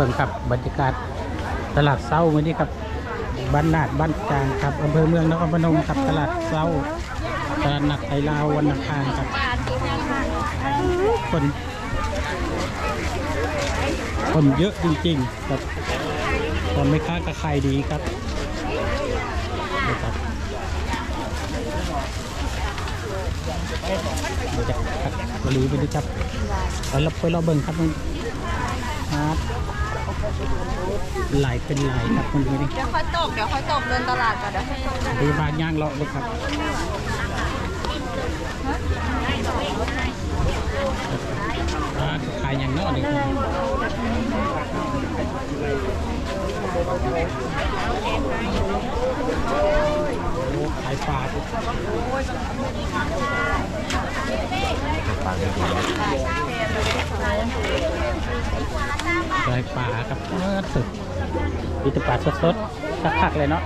บิ่งครับบรรยากาศตลาดเช้าวันนี้ครับบ้านนาดบ้านกลางครับอำเภอเมืองนครพนมครับตลาดเช้าตลาดหนัดไทยลาววันอังคารครับคนคนเยอะจริงๆครับตอนไม่ค้าก็ขายดีครับนี่ครับเดี๋ยวจะขัดบริไปดูครับไปเราไปเราเบิ่งครับนครับไหลายเป็นหลายครับมันดูนี่เดี๋ยวค่อยตก เดี๋ยวค่อยตกเดินตลาดก่อนเดี๋ยวค่อยตกพยาบาลย่างเลาะเลยครับร้านขายอย่างนอกเลยครับโอ้ขายปลาดิปากดี ขายปลาครับเออสุดมีแต่ปลาสดๆสักๆเลยเนาะ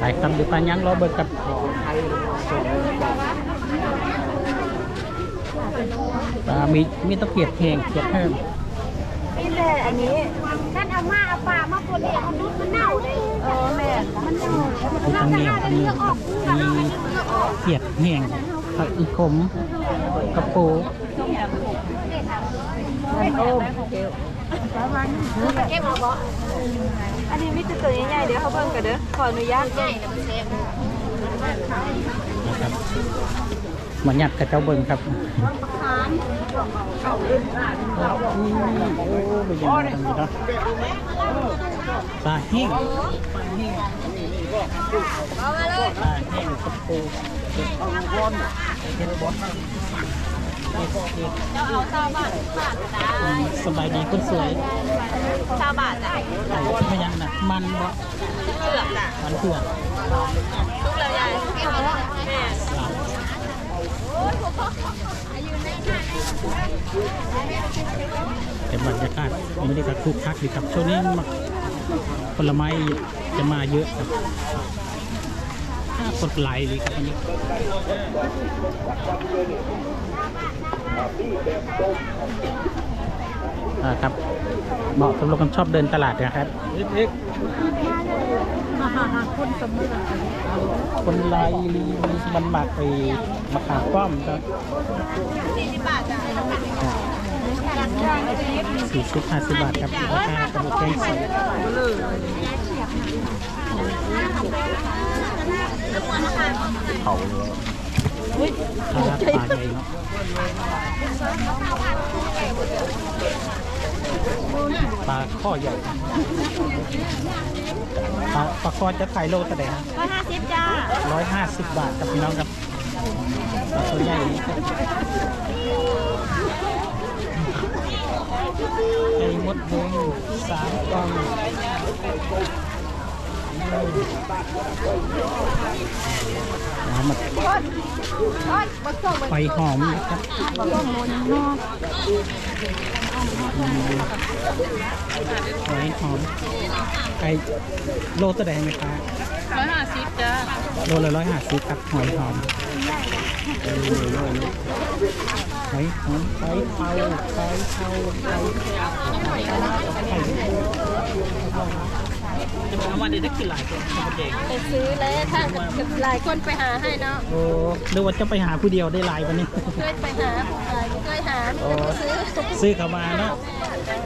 ขายคำดีปลาย่างเลาะเบิกกับปลามีมีตะเกียบแหงเกียบแห้งนี่แหละอันนี้ เอามาเอาปลามาคนเดียวมันมันเน่าเลยเออแม่มันเน่ามีทั้งเหนียวทั้งเหนียวครับมีเกียบแห้งผักอีขมกระปูมันโอ้มเก็บเก็บเอาบ่อันนี้มีต่ตัวใหญ่ๆเดี๋ยวเขาเบิ่งกันเด้อขออนุญาตใหญ่นะมันเซฟนะครับ มาหยัดกับเจ้าเบิงครับอืมโอ้เป็นยังไงกันดีเนาะปลาแห้งเอามาเลยปลาแห้งกระปูเห็ดบอนเห็ดบอนเห็ดเห็ดเจ้าเอาซาบาทบาทจ้าอืมสบายดีคนสวยซาบาทจ้ะไก่ไม่ยังนะมันบ่เผือกจ้ะมันเผือกทุกแล้วยายแม่ แต่บรรยากาศไม่ได้กระคุกคักดีครับ ช่วงนี้ผลไม้จะมาเยอะครับกดไหลเลยครับอันนี้อ่าครับเหมาะสำหรับคนชอบเดินตลาดนะครับ คนไหลลีมันหมักไปมะขามป้อมครับสี่สิบบาทจ้ะสี่สิบห้าสิบบาทครับราคากระบอกแกงสีเผาเลยปลาปลาใหญ่เนาะ ปลาข้อใหญ่ปลาปลาข้อจะขายโลเท่าไหร่ฮะร้อยห้าสิบจ้าร้อยห้าสิบบาทกับพี่น้องครับปลาตัวใหญ่นี่ครับไก่มดแดงสามกล่อง น้ำมันไฟหอมนะครับไฟหอมไก่โลตัวแดงไหมคะร้อยห้าสิบจ้าโลละร้อยห้าสิบครับหอยหอมเออโลละหอยหอมไข่เทาไข่เทาไข่ไข่ จะมาวันเดียวได้กินหลายคนเด็กไปซื้อเลยถ้าหลายคนไปหาให้เนาะโอ้ดูว่าจะไปหาผู้เดียวได้หลายวันนี้เคยไปหาเคยหาโอ้ซื้อซื้อเข้ามาเนาะ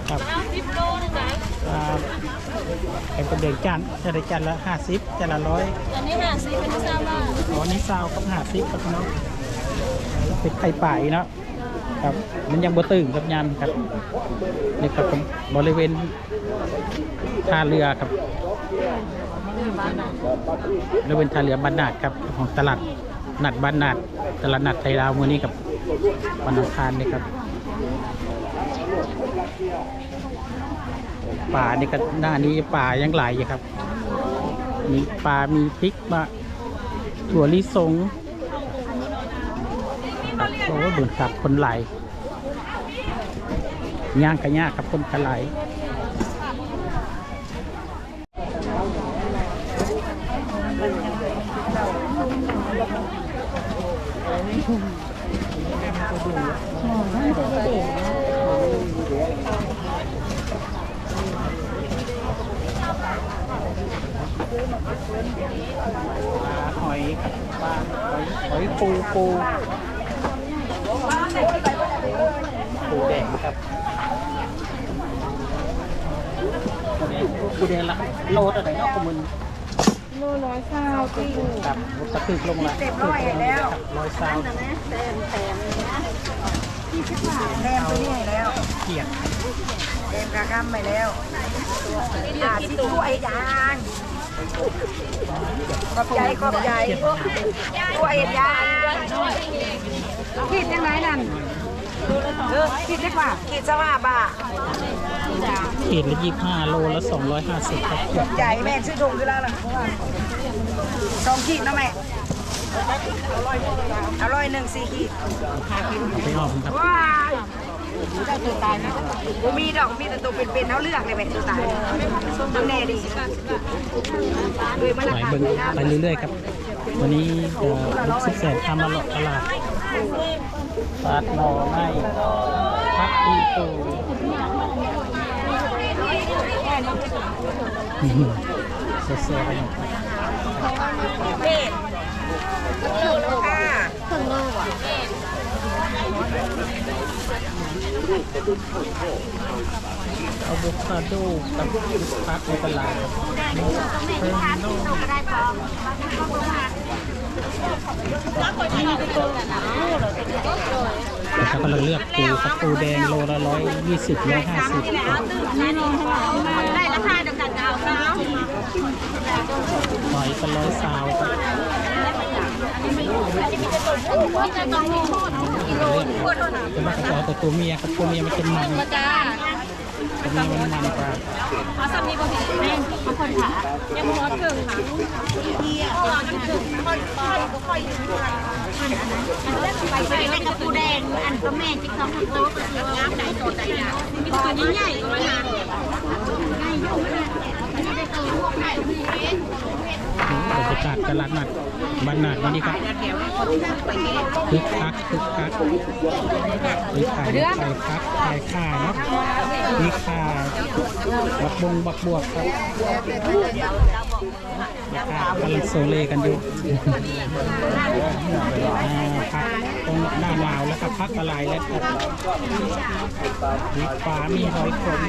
ครับสิบโลนะจ๊ะอ่าไอ้เป็นเด็กจานจะได้จานละห้าสิบจานละร้อยอันนี้ห้าสิบเป็นซาบาทอ๋อนี่ซาวกับห้าสิบครับพี่น้องเป็นไข่ป่ายเนาะครับมันยังบ่ตึงกับยามครับนี่ครับผมบริเวณ ท่าเรือครับบริเวณท่าเรือบ้านนาดครับของตลาดนัดบ้านนาดตลาดนัดไทยลาวมือนี้กับวันอังคารนี่ครับป่านี่ก็หน้านี้ป่ายังหลายอยู่ครับ มีปลามีพริกมาถั่วลิสงตับโอ้ดูครับคนไหลย่างกันยากครับคนกันไหลาย ปลา หอยครับปลาหอยหอยปูปูปูแดงครับปูแดงละโลเท่าไหร่เนาะคุณมึงโลร้อยเศร้าจริครับตะคึกลงละเต็มร้อยแล้วร้อยสาวแซมแซมนะแดงตัวนี้ให้แล้วเกียดแดงกระกำไปแล้วอาสิช่วยยาง ขอบใจขอบใจช่วยยางคิดยังไงนั่นเออคิดจักว่าคิดจะว่าบ่าขีดละยี่ห้าโลละสองร้อยห้าสิบครับขอบใจแม่ซื้อถุงคือแล้วล่ะสองขีดนะแม่อร่อยหนึ่งสี่ขีดไปออกครับว้า ยเจ้าตัวตายนะบ่มีดอกมีแต่ตัวเป็นๆเขาเลือกเลยแม่ตัวตายตัวแน่ดิเลยมันไหลราคาเบิ้งไปเรื่อยๆครับ วันนี้จะลูกสิบแสนทำมาหลอกตลาดปาดหน่อไม้พักอีตูอื้อหือเสียๆไปหมดเด็ดค่ะถึงโลอะ อะโวคาโดกับพักในตลาดครับเพิ่มโน่ก็ได้พอเขากำลังเลือกปูครับปูแดงโลละร้อยยี่สิบร้อยห้าสิบได้ราคาเดียวกันเอาเนาะหอยก็ร้อยซาวครับว่าจะต้อง มีเลือกครับเป็นมากระจายแต่ตัวเมียครับตัวเมียมันเป็นมันจ้าตัวเมียมันมันกว่าเอาสามีบ่ผิดแม่บางคนขายังบ่ฮอดครึ่งค่ะเฮียอ๋อนั่นคือคนค่อยบ่ค่อยอยู่ค่ะไปไปเล่นกับปูแดงอันก็แม่จิ๊กซอว์โคก็คืองามใจโตใจอะมีตัวใหญ่ๆก็ว่านง่ายอยู่นะไม่ได้เออพวกไหน บรรยากาศตลาดนัดบ้านนาดวันนี้ครับคึกคักคึกคักมีขายไข่คักขายข่าเนาะมีข่าบักบงบักบวกครับราคากำลังโซเลกันอยู่อ่าพักตรงหน้าหนาวแล้วครับพักอะไรแล้วครับมีปลามีหอยขม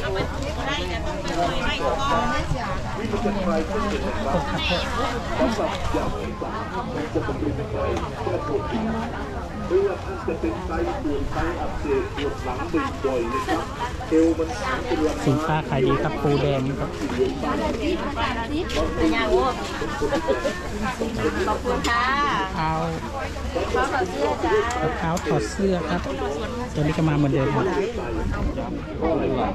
เอาไปได้จะต้องไปเลยไม่ก็ Thank you. ว่าท่านจะเป็นไตปวดไตอักเสบปวดหลังบ่อยๆนะครับเอวมันชาเป็นลำสินค้าขายดีครับปูแดงครับขอบคุณค่ะเท้าเขาขอเสื้อจ้าเท้าถอดเสื้อครับ ตัวนี้ก็มาเหมือนเดิมครับเพราะอะไรวะ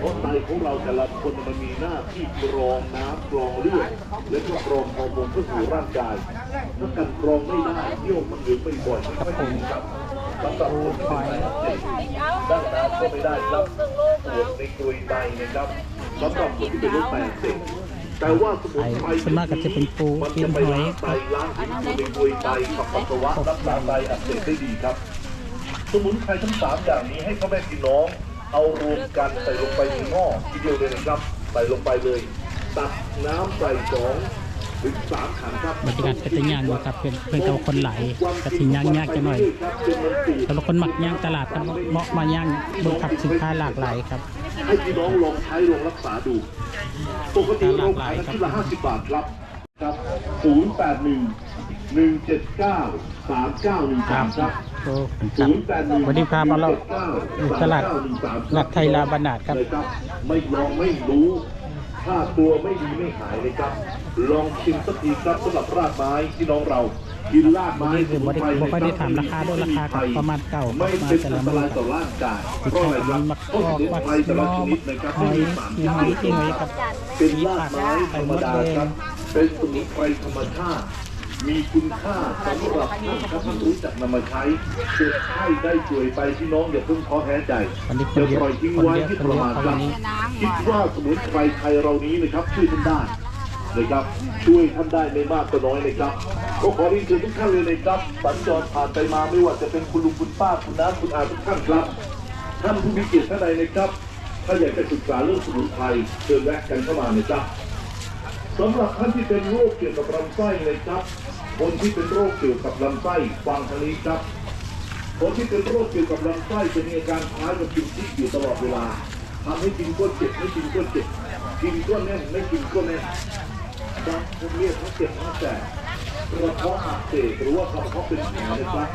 เพราะไตของเราแต่ละคนมันมีหน้าที่กรองน้ำกรองเลือดและก็กรองฮอร์โมนเข้าสู่ร่างกาย ถ้าการกรองไม่ได้โยมมันเหลือไม่บ่อยไม่ค่อยดีครับสำหรับคนที่เป็นไตอักเสบดังน้ำก็ไม่ได้ครับปวดในกรุยไตนะครับสำหรับคนที่เป็นโรคไตอักเสบแต่ว่าสมุนไพรส่วนมากก็จะเป็นปูมันกินจะไปหอยล้างไตล้างพิษในกรุยไตขับปัสสาวะรักษาไตอักเสบได้ดีครับ สมุนไพรทั้งสามอย่างนี้ให้พ่อแม่พี่น้อง เอารวมกันใส่ลงไปในหม้อทีเดียวเลยนะครับใส่ลงไปเลย ตักน้ำใส่สอง ถึงสามขันครับบรรยากาศก็จะย่างอยู่ครับเพื่อนเพื่อนเขาคนหลายกระถิย่างยากจะหน่อยครับจนมันตีสำหรับคนหมักย่างตลาดครับเหมาะมาย่างเบิ่งขับสินค้าหลากหลายครับให้พี่น้องลองใช้ลองรักษาดูปกติเราขายกันที่ละห้าสิบบาทครับครับศูนย์แปดหนึ่งหนึ่งเจ็ดเก้าสามเก้าหนึ่งครัสาบมครับโอ้ครับวันนี้พามาเราอยู่ตลาดหลักไทยลาบานาดครับเลยครับไม่ลองไม่รู้ ถ้าตัวไม่ดีไม่หายเลยครับ ลองชิมสักทีครับสำหรับรากไม้ที่น้องเรากินรากไม้วันนี้คือบ่ได้บ่ค่อยได้ถามราคาด้วยราคากับประมาณเก่าไม่เป็นอันตรายต่อร่างกายเพราะอะไรครับมักเพราะกอกสมุนไพรแต่ละชนิดนะครับหไม่มีสารมีหอยที่หอยครับเป็นรากไม้ธรรมดาครับเป็นสมุนไพรธรรมชาติมีคุณค่าสำหรับท่านครับที่รู้จักนำมาใช้เจ็บไข้ได้ป่วยไปพี่น้องอย่าเพิ่งท้อแท้ใจอย่าปล่อยทิ้งไว้ที่คทนระมานครับคิดว่าสมุนไพรไทยเรานี้นะครับช่วยท่านได้ นะครับ ช่วยท่านได้ไม่มากก็น้อยนะครับก็ขอเรียนเชิญทุกท่านเลยนะครับสัญจรผ่านไปมาไม่ว่าจะเป็นคุณลุงคุณป้าคุณน้าคุณอาทุกท่านครับ ท่านผู้มีเกียรติท่านใดนะครับ ถ้าอยากจะศึกษาเรื่องสมุนไพรเชิญแวะกันเข้ามานะจ๊ะสำหรับท่านที่เป็นโรคเกี่ยวกับลำไส้เลยครับคนที่เป็นโรคเกี่ยวกับลำไส้ฟังทางนี้ครับคนที่เป็นโรคเกี่ยวกับลำไส้จะมีอาการคล้ายกับกินที่อยู่ตลอดเวลาทำให้กินก็เจ็บไม่กินก็เจ็บกินก็แน่นไม่กินก็แน่น บางเรียกว่าเจ็บทั้งแต่กระเพาะอักเสบหรือว่ากระเพาะเป็นแผลนะครับ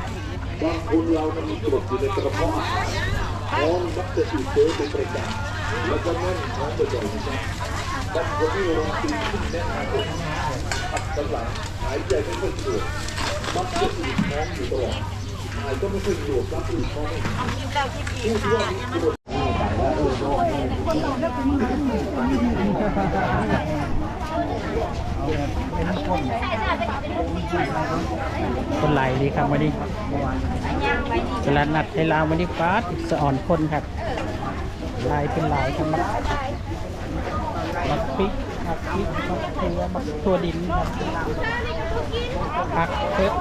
บางคนเรามันมีกรดอยู่ในกระเพาะอาหารท้องมักจะอืดเฟ้อเป็นประจำแล้วก็แน่นท้องบ่อยๆนะครับบางคนที่ลงตีขึ้นแน่นหน้าอกขัดสันหลังหายใจไม่ค่อยสะดวกมักจะอืดท้องอยู่ตลอดหายก็ไม่ค่อยสะดวกรับอื่นเพราะไม่ว่ามีกรด คนไหลดีครับวันนี้ตลาดนัดไทยลาววันนี้ฟ้าสะอ่อนคนครับลายเป็นลายครับมักมักพริกมักพริกมักเขือมักถั่วดินครับผักเผ็ด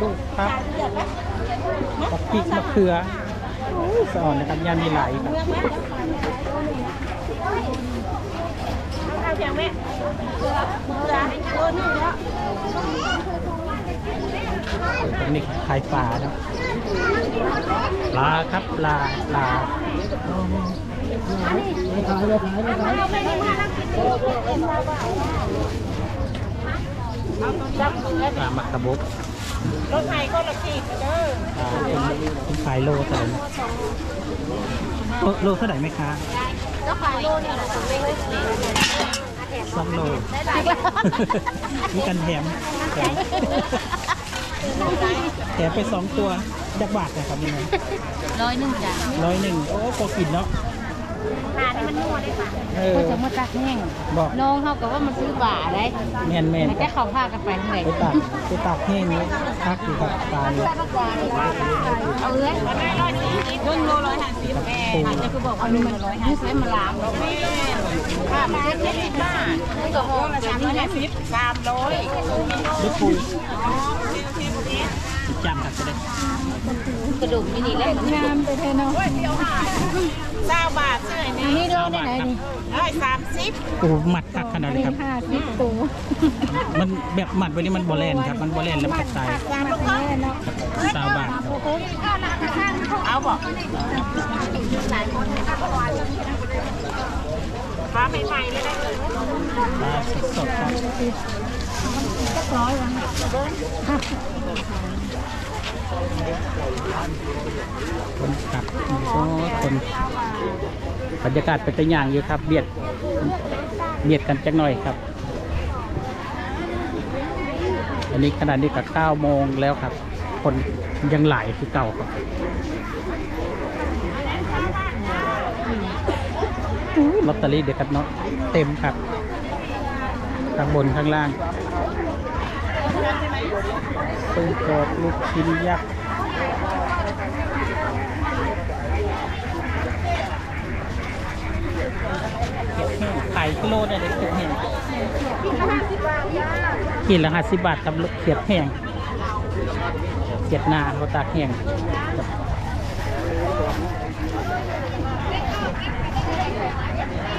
ลูกครับมักพริกมักเขือสะอ่อนนะครับย่านมีหลายครับ เอาอย่างแม่เกลือเกลือโลนึงแล้วตรงนี้ขายปลาครับปลาครับปลาปลาเอาไปขาแล้วกินเอ็มมาบ่เอาจับเงินปลามักกะบุกรถไฟก็ละขีดเด้อปลาเป็นขายโลเท่าไหร่โลเท่าไหร่ไหมคะแล้วขายโลนี่ละไม่เลย สองโลมีกันแถมแถมแถมไปสองตัวจักบาทนะครับนี่นะร้อยหนึ่งจ้ะร้อยหนึ่งโอ้พอกินเนาะ ทานให้มันนัวได้ค่ะเออ ก็จะมาตักแห้งบอก น้องเขาก็ว่ามันซื้อบ่าได้แมนแมนมันจะเขาพากันไปทางไหนไปตากไปตากแห้งไว้พักอยู่ครับปลาเนี่ยเอาเลยได้ร้อยสี่สิบโลร้อยห้าสิบแม่ปูอาจจะคือบอกว่ามันร้อยห้าสิบมันลามเราไม่ค่ามันเจ็ดสิบบาทไม่ก็ห้องละสามร้อยห้าสิบสามร้อยลูกปูติด จำครับจะได้กระดูกนี่นี่แหละงามไปเทเนาะเก้าบาทเท่าไหร่อันนี่นี้โลได้ไหนนี่ร้อยสามสิบปูหมัดคักขนาดเลยครับ ห้าสิบตัวมันแบบหมัดไว้นี่มันบอแลนครับ มันบอแลนแล้วมันตายสามแม่เนาะสาวบาทครับเอาบอกปลาใหม่ๆเลยนะ ปลาสดๆครับสัก ร้อยวันคนขับโอ้คนบรรยากาศเป็นตัวอย่างอยู่ครับ เบียดเบียดกันจักหน่อยครับ อันนี้ขนาดนี้กับ9โมงแล้วครับ คนยังหลายคือเก่าครับอุ๊ยลอตเตอรี่เด็กครับเนาะเต็มครับข้างบนข้างล่าง ตึ้กรอบลูกชิ้นยักษ์เก็บแห้งขายกิโลได้เลยเก็บแห้งกินละห้าสิบบาทครับเขียดแห้งเขียดนาเขาตากแห้ง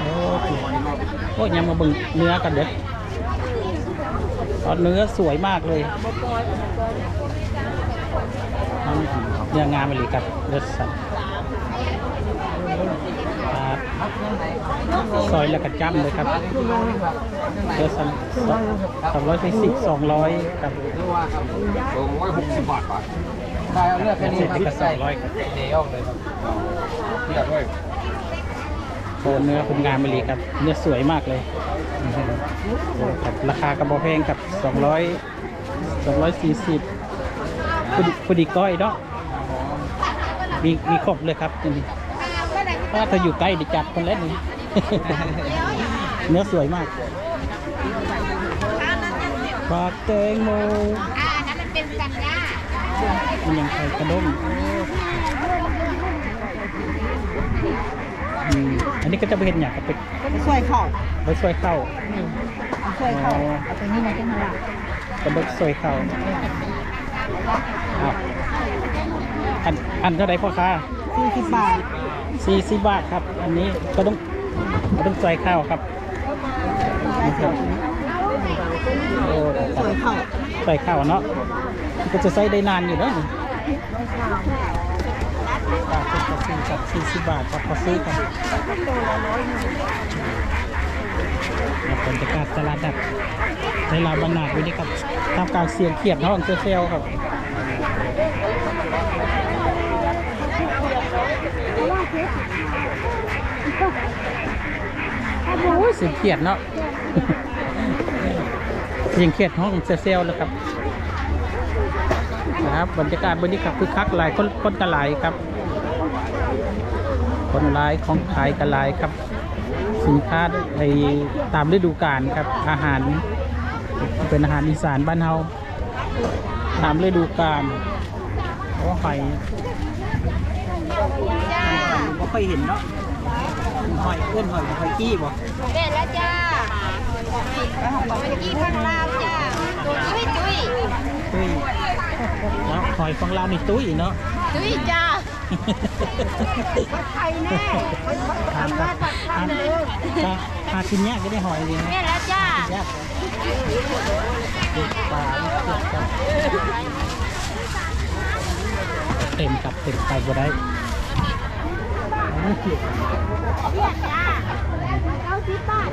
โอ้โหโอ้ยยังมาบึงเนื้อกันเด้อ เนื้อสวยมากเลยเนื้องามเลยครับเลือดสัตว์ครับซอยแล้วก็จ้ำเลยครับเลือดสัตว์สองร้อยสี่สิบสองร้อยครับสองร้อยหกสิบบาทบาทได้เอาเลือกแค่นี้เสร็จครับก็สองร้อยครับเดียวเลยครับเทียบด้วย โคเนื้อคุณงามไปเลยครับ เนื้อสวยมากเลยครับราคากระบอกแพงครับสองร้อยสองร้อยสี่สิบพอดีพอดีก้อยเนาะมีมีครบเลยครับทีนี้ถ้าเธออยู่ใกล้ดิจัดคนเล่นนี่เนื้อสวยมากปลาแตงโมอ่านั้นมันเป็นสัญญามันยังไข่กระด้ง อืมอันนี้ก็จะไปเห็นอย่างกับไปช่วยเขาไปช่วยเข้าช่วยเขาอ๋อเอาตัวนี้มาเป็นหลักกระเบิกช่วยเข้าอ้าวอันอันเท่าไรพ่อค้าสี่สิบบาทสี่สิบบาทครับ อันนี้ก็ต้องก็ต้องใส่ข้าวครับนะครับโอ้สวยเข่าใส่ข้าวเนาะก็จะใส่ได้นานอยู่เนาะ ปลาเป็นกระสีกับสี่สิบบาทครับพอซื้อกันครับรรยากาศตลาดนัดในลาวบรรนาดวันนี้ครับทำกางเสียงเขียดห้องเซลล์ครับโอ้ยเสียงเขียดเนาะเสียงเขียดห้องเซลล์แล้วครับนะครับบรรยากาศวันนี้ครับคือคักหลายคนคนกระหลายครับ คนหลายของขายกระหลายครับ สินค้าในตามฤดูกาลครับ อาหารเป็นอาหารอีสานบ้านเฮาตามฤดูกาลโอ้หอยไม่ค่อยเห็นเนาะหอยเอื้อนหอยหอยกี้บ่เด็ดแล้วจ้าเมื่อกี้ข้างล่างจ้าตุ้ยตุ้ยตุ้ยแล้วหอยของเรานี่ตุ้ยเนาะตุ้ยจ้า ไทยแน่ทานครับทานก็หากินยากจะได้หอยดีนะเด็ดแล้วจ้า ยากเด็ดปลาเด็ดครับเต็มกับเต็มไปบ่ได้เด็ดจ้าเก้าสิบบาท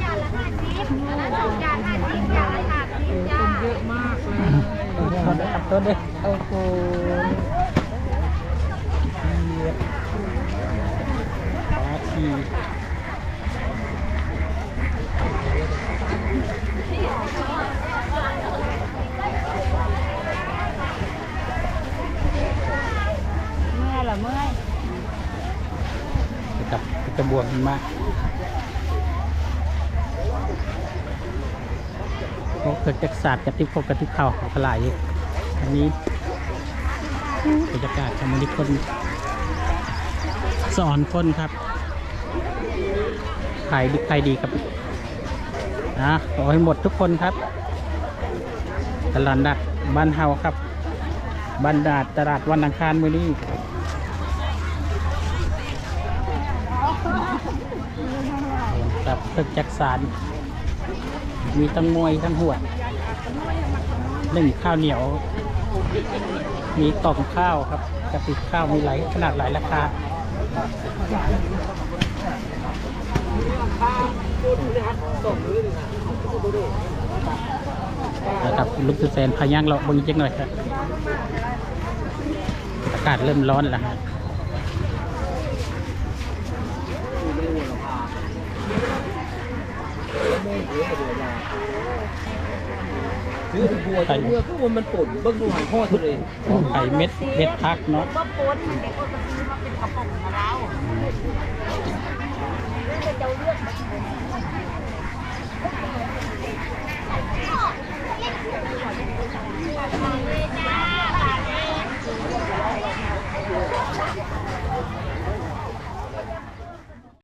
จานละห้าสิบจานห้าสิบจานละห้าสิบจ้า เยอะมากเลย ต้นเด้อครับต้นเด้อโอ้โหเห เมื่อยเหรอเมื่อยกับกระบวงหิมะพวกเกิดจากศาสตร์กับที่พวกกับที่เข่าของพลายอันนี้บรรยากาศของมันนี้คนสอนคนครับ ขายดีขายดีครับนะขอให้หมดทุกคนครับ ตลาดนัดบ้านเฮาครับบ้านดาดตลาดวันอังคารมื้อนี้กับตึกจักสารมีทั้งมวยทั้งหัวหนึ่งข้าวเหนียว มีกล่องข้าวครับกระติกข้าวมีหลายขนาดหลายราคา นะครับลูกสุดแสนพาย่างเราบางจังหน่อยครับอากาศเริ่มร้อนแล้วฮะซื้อถึงบัวตัวเมื่อก็มันป่นเบิ้งดูหันพ่อตัวเลยไข่เม็ดเม็ดพักเนาะก็ป้นเด็กก็ซื้อมาเป็นกระป๋องมา Thank you.